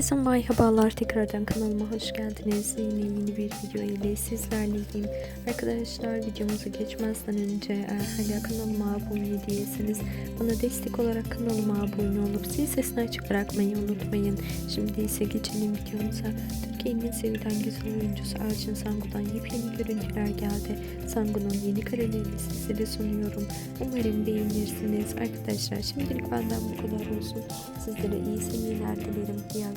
Herkese merhabalar tekrardan kanalıma hoş geldiniz. Yine yeni bir video ile sizlerleyim. Arkadaşlar videomuza geçmezden önce eğer hala kanalıma abone değilseniz bana destek olarak kanalıma abone olup zil sesini açık bırakmayı unutmayın. Şimdi ise geçelim videomuza. Türkiye'nin en sevilen güzel oyuncusu Elçin Sangu'dan yepyeni görüntüler geldi. Sangu'nun yeni karelerini sizlere sunuyorum. Umarım beğenirsiniz. Arkadaşlar şimdilik benden bu kadar olsun. Sizlere iyi seyirler dilerim. Diğer